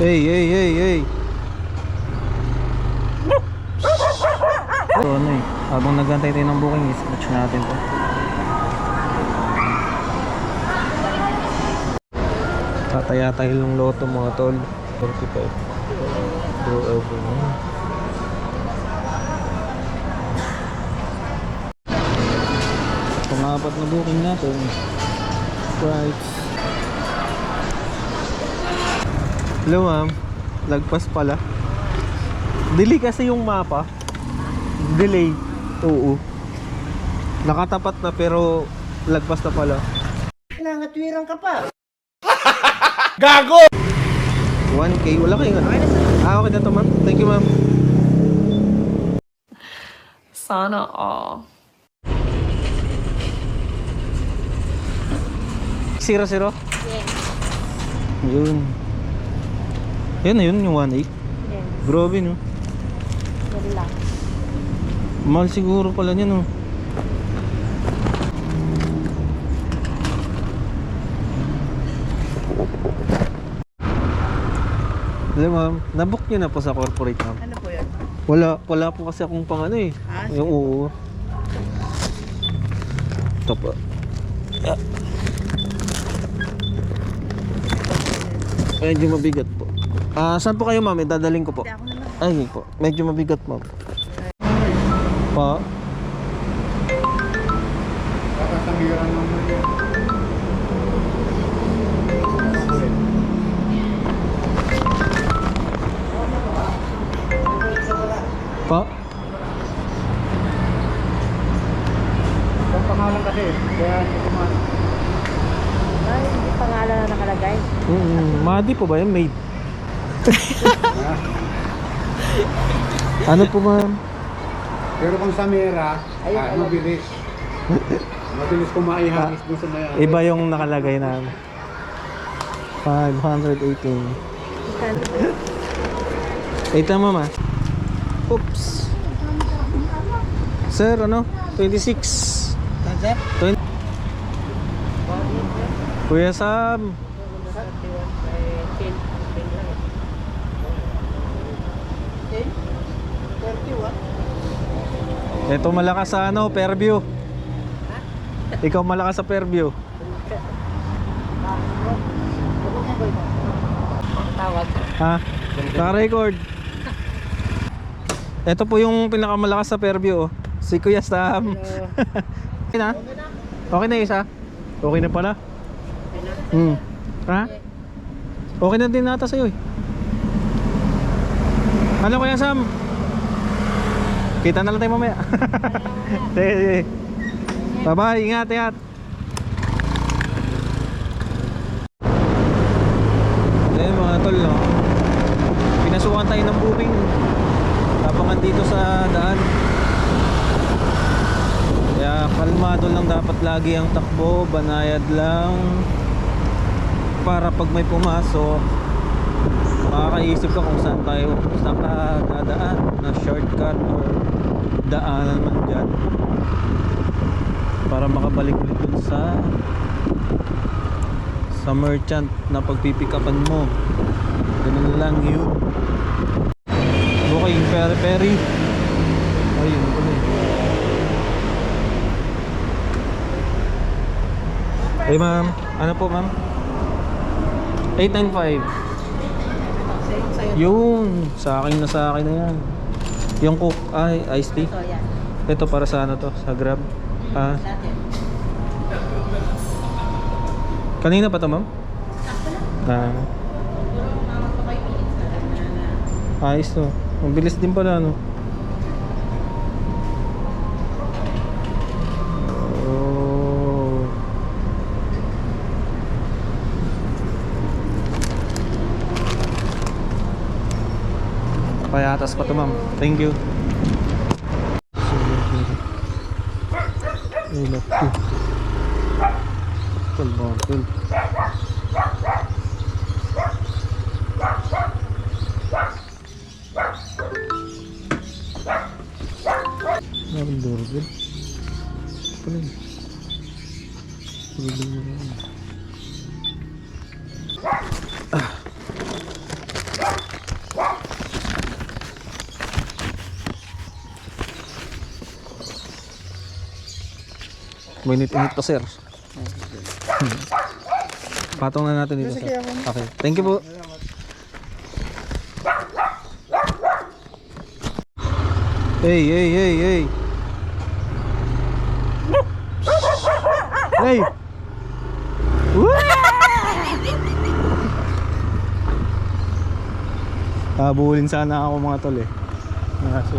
Hey, hey, hey, hey. So ano eh, habang nagantay tayo ng booking, i-scratch natin to. Tataya-tayo ng loto mga tol. 45. Go over na. Pangapat na booking natin. Right. Hello ma'am. Lagpas pala. Delay kasi yung mapa. Delay. Oo. Nakatapat na pero lagpas na pala. Nangatwirang ka pa. 1K. Wala kayong ano? Ah, okay na to ma'am. Thank you ma'am. Sana all. Zero zero? Yes. Yun. Yan na yun, yung 1.8. Yes. Grabe no. Yan lang. Mahal siguro pala niya no. Hello ma'am, nabook niyo na po sa corporate ma'am. Ano po yun? Wala, wala po kasi akong pang ano eh. Ah, Yung oo. Ito po. Ah. Medyo mabigat po. Ah, saan po kayo ma'am? Dadaling ko po. Hindi ako naman. Ay, po. Medyo mabigat ma'am. Pa? Pa? Ang pangalan kasi, kaya. Ay, hindi pangalan na nakalagay. Mm, Madi po ba yan? Maid? ano po ma'am? Pero kung sa Mera, Ayun, ah, ayun. mabilis. mabilis kumaihangis doon sa maya. Iba yung nakalagay na 518. Wait lang mama. Oops. Sir, ano? 26. Sir? 20. Kuya Sam. Ito malakas sa ano, Fairview. Ikaw malakas sa Fairview. Tawag. Ha? Naka-record. Ito po yung pinakamalakas sa Fairview. Oh. Si Kuya Sam. okay na? Okay na isa? Okay na pala? Hmm. Ha? Okay na din nata sa'yo eh. Ano Kuya Sam? Kita na lang tayo mamaya. sige, sige. Bye bye, ingat, ingat. Ayun mga tol, no? Pinasukan tayo ng booking. Tapangan dito sa daan. Kaya kalmado lang dapat lagi ang takbo, banayad lang. Para pag may pumasok, makakaisip ka kung saan tayo, saan ka dadaan na shortcut or daanan man dyan. Para makabalik ulit dun sa sa merchant na pagpipikapan mo. Ganun lang yun. Booking peri peri. Ayun pala eh. Hey ma'am, ano po ma'am? 895. Yun, sa akin na sa akin na yan. Yung cook, ay, iced tea. So, yan. Ito para sa ano to, sa grab. Ah, Natin. kanina pa to ma'am? Ah, ayos to. Ang bilis din pala no. Payatas pa to ma'am. Thank you. Ay, laki. Kalbakil. Meron doorbell. Pala yun. Doorbell mo na yun. Mainit-init pa sir. Patong na natin dito sir. Okay. Thank you po. Hey, hey, hey, hey. Hey. Woo! Habulin sana ako mga tol eh. Kaso,